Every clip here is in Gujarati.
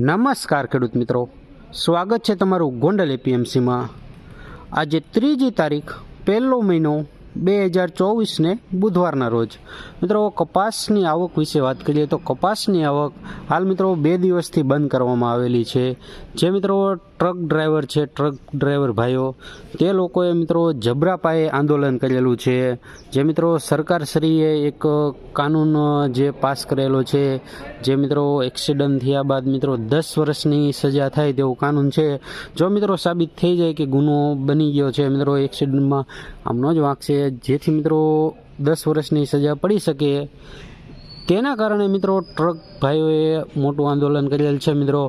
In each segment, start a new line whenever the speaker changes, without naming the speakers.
નમસ્કાર ખેડૂત મિત્રો. સ્વાગત છે તમારું ગોંડલ એપીએમસીમાં આજે ત્રીજી તારીખ પહેલો મહિનો બે હજાર ચોવીસને બુધવારના રોજ. મિત્રો, કપાસની આવક વિશે વાત કરીએ તો કપાસની આવક હાલ મિત્રો બે દિવસથી બંધ કરવામાં આવેલી છે. જે મિત્રો ટ્રક ડ્રાઈવર છે, ટ્રક ડ્રાઈવર ભાઈઓ, તે લોકોએ મિત્રો જબરા પાયે આંદોલન કરેલું છે. જે મિત્રો સરકારશ્રીએ એક કાનૂન જે પાસ કરેલો છે, જે મિત્રો એક્સિડન્ટ થયા બાદ મિત્રો દસ વર્ષની સજા થાય તેવું કાનૂન છે. જો મિત્રો સાબિત થઈ જાય કે ગુનો બની ગયો છે, મિત્રો એક્સિડન્ટમાં આમનો જ વાંક છે. જેથી મિત્રો દસ વર્ષની સજા પડી શકે. તેના કારણે મિત્રો ટ્રક ભાઈઓએ મોટું આંદોલન કરેલ છે. મિત્રો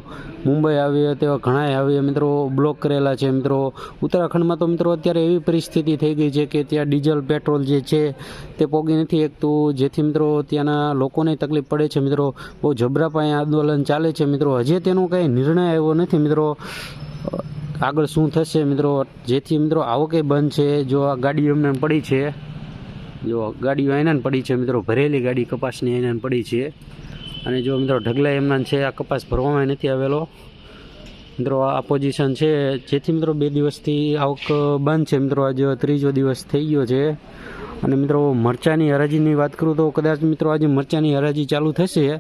મુંબઈ આવ્યા તેવા ઘણાએ આવ્યા મિત્રો બ્લોક કરેલા છે. મિત્રો ઉત્તરાખંડમાં તો મિત્રો અત્યારે એવી પરિસ્થિતિ થઈ ગઈ છે કે ત્યાં ડીઝલ, પેટ્રોલ જે છે તે પોગી નથી એકતું જેથી મિત્રો ત્યાંના લોકોને તકલીફ પડે છે. મિત્રો બહુ જબરા પાયે આંદોલન ચાલે છે. મિત્રો હજી તેનો કંઈ નિર્ણય આવ્યો નથી. મિત્રો આગળ શું થશે મિત્રો? જેથી મિત્રો આવકે બંધ છે. જો આ ગાડી એમને પડી છે, જો ગાડીઓ એના પડી છે મિત્રો, ભરેલી ગાડી કપાસની એના પડી છે. અને જો મિત્રો ઢગલા એમના છે, આ કપાસ ભરવામાં નથી આવેલો. મિત્રો આ પોઝિશન છે. જેથી મિત્રો બે દિવસથી આવક બંધ છે મિત્રો. આજે ત્રીજો દિવસ થઈ ગયો છે. અને મિત્રો મરચાની હરાજીની વાત કરું તો કદાચ મિત્રો આજે મરચાની હરાજી ચાલુ થશે.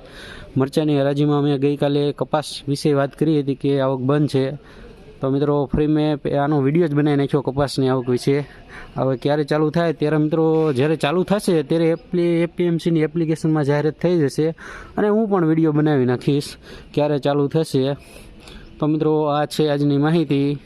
મરચાની હરાજીમાં અમે ગઈકાલે કપાસ વિશે વાત કરી હતી કે આવક બંધ છે. તો મિત્રો ફ્રી મેં આનો વીડિયો જ બનાવી નાખ્યો કપાસની આવક વિશે. હવે ક્યારે ચાલુ થાય? ત્યારે મિત્રો, જ્યારે ચાલુ થશે, ત્યારે એપ્લી એપીએમસીની એપ્લિકેશનમાં જાહેરાત થઈ જશે અને હું પણ વીડિયો બનાવી નાખીશ. ક્યારે ચાલુ થશે? તો મિત્રો, આ છે આજની માહિતી.